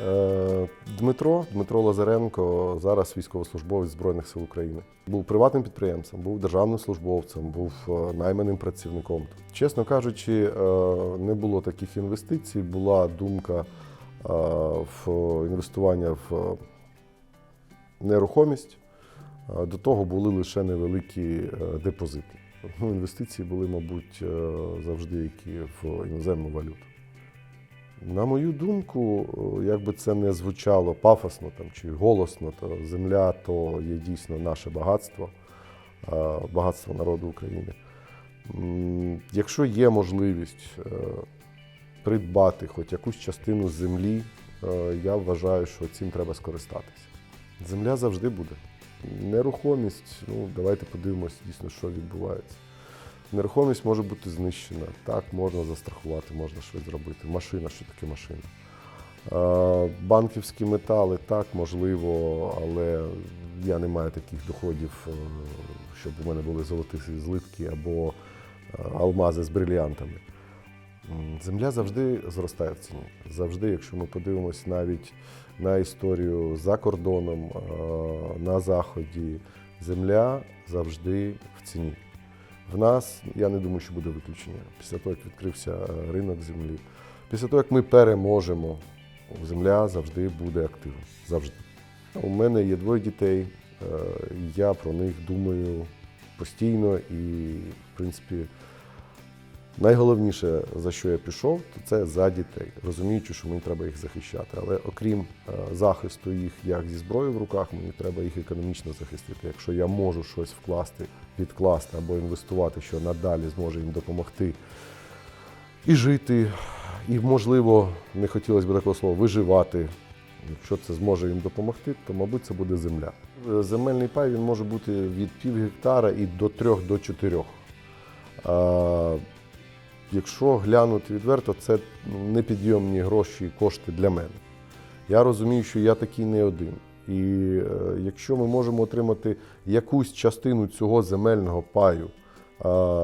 Е, Дмитро, Дмитро Лазаренко, зараз військовослужбовець Збройних сил України. Був приватним підприємцем, був державним службовцем, був е, найманим працівником. Чесно кажучи, е, не було таких інвестицій. Була думка в інвестування в нерухомість. До того були лише невеликі депозити. Ну, інвестиції були, мабуть, завжди які в іноземну валюту. На мою думку, е, як би це не звучало пафосно там, чи голосно, то земля то є дійсно наше багатство, е, багатство народу України. Якщо є можливість е, придбати хоч якусь частину землі, я вважаю, що цим треба скористатися. Земля завжди буде. Нерухомість, ну давайте подивимось дійсно, що відбувається. Нерухомість може бути знищена. Так, можна застрахувати, можна щось зробити. Машина, що таке машина? Е, Банківські метали, так, можливо, але я не маю таких доходів, е, щоб у мене були золоті злитки або е, алмази з брильянтами. Земля завжди зростає в ціні. Завжди, якщо ми подивимось навіть на історію за кордоном, на заході, земля завжди в ціні. В нас я не думаю, що буде виключення. Після того, як відкрився е, ринок землі, після того, як ми переможемо, земля завжди буде активна. Завжди. У мене є двоє дітей. е, Я про них думаю постійно і, в принципі, найголовніше, за що я пішов, то це за дітей, розуміючи, що мені треба їх захищати. Але окрім е, захисту їх як зі зброєю в руках, мені треба їх економічно захистити. Якщо я можу щось вкласти, відкласти або інвестувати, що надалі зможе їм допомогти і жити, і, можливо, не хотілося б такого слова, виживати. Якщо це зможе їм допомогти, то, мабуть, це буде земля. Е, Земельний пай він може бути від пів гектара і до трьох до чотирьох. Якщо глянути відверто, це ну, непідйомні гроші і кошти для мене. Я розумію, що я такий не один. І е, якщо ми можемо отримати якусь частину цього земельного паю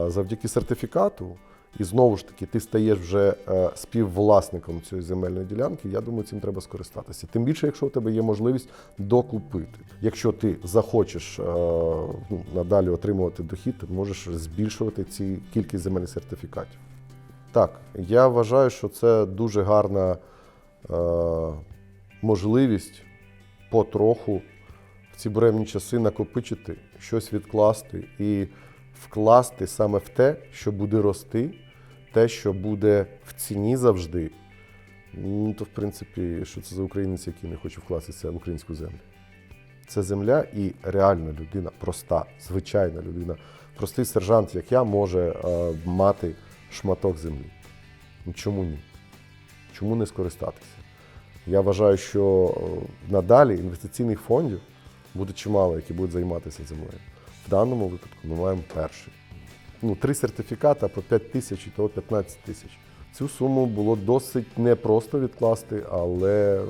завдяки сертифікату, і знову ж таки ти стаєш вже е, співвласником цієї земельної ділянки, я думаю, цим треба скористатися. Тим більше, якщо у тебе є можливість докупити. Якщо ти захочеш е, ну, надалі отримувати дохід, ти можеш збільшувати ці кількість земельних сертифікатів. Так, я вважаю, що це дуже гарна е, можливість потроху в ці буремні часи накопичити, щось відкласти і вкласти саме в те, що буде рости, те, що буде в ціні завжди. Ну, то, в принципі, що це за українець, який не хоче вкластися в українську землю? Це земля і реальна людина, проста, звичайна людина, простий сержант, як я, може е, мати шматок землі. Ну, чому ні? Чому не скористатися? Я вважаю, що е, надалі інвестиційних фондів буде чимало, які будуть займатися землею. В даному випадку ми маємо перший. Ну, три сертифікати по 5 тисяч і того 15 тисяч. Цю суму було досить непросто відкласти, але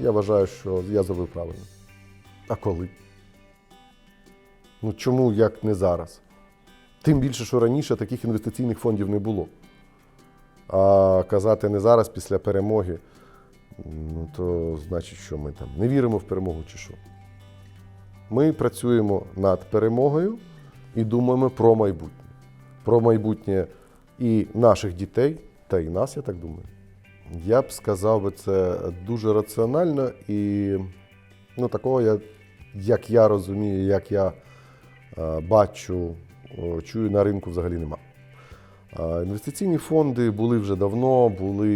я вважаю, що я зробив правильно. А коли? Ну чому як не зараз? Тим більше, що раніше таких інвестиційних фондів не було. А казати не зараз після перемоги, ну то значить, що ми там не віримо в перемогу чи що. Ми працюємо над перемогою і думаємо про майбутнє. Про майбутнє і наших дітей, та і нас, я так думаю. Я б сказав би це дуже раціонально і ну, такого, я, як я розумію, як я е, бачу, чую на ринку взагалі нема. Інвестиційні фонди були вже давно, були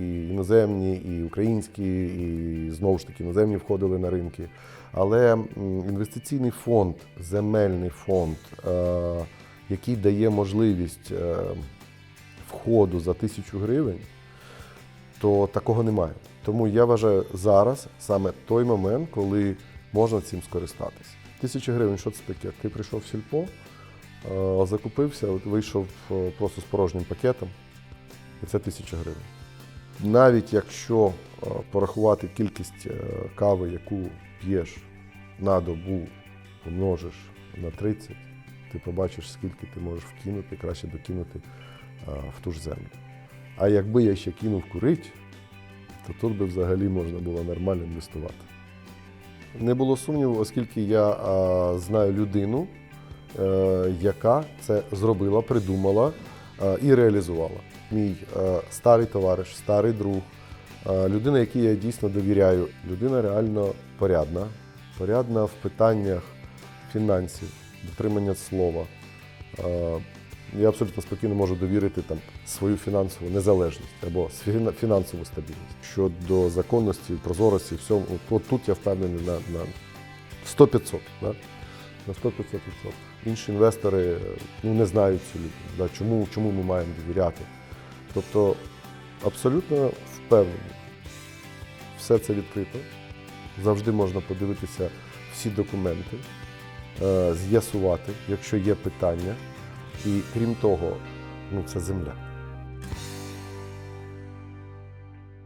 і іноземні, і українські, і знову ж таки іноземні входили на ринки. Але інвестиційний фонд, земельний фонд, е, який дає можливість е, входу за тисячу гривень, то такого немає. Тому я вважаю зараз саме той момент, коли можна цим скористатися. Тисяча гривень, що це таке? Ти прийшов в сільпо, закупився, вийшов е, просто з порожнім пакетом, і це тисяча гривень. Навіть якщо е, порахувати кількість е, кави, яку п'єш на добу, помножиш на 30, ти побачиш, скільки ти можеш вкинути, краще докинути е, в ту ж землю. А якби я ще кинув курить, то тут би взагалі можна було нормально інвестувати. Не було сумніву, оскільки я знаю людину, е, яка це зробила, придумала е, і реалізувала. Мій е, старий товариш, старий друг, е, людина, якій я дійсно довіряю. Людина реально порядна, порядна в питаннях фінансів, дотримання слова. Е, Я абсолютно спокійно можу довірити там свою фінансову незалежність або фінансову стабільність. Щодо законності, прозорості, всьому, от, от тут я впевнений на, на 100-500. Да? На 100-500%. Інші інвестори е, ну, не знають цю людину. Чому, чому ми маємо довіряти? Тобто абсолютно впевнений. Все це відкрито. Завжди можна подивитися всі документи, е, з'ясувати, якщо є питання. І крім того, ну це земля.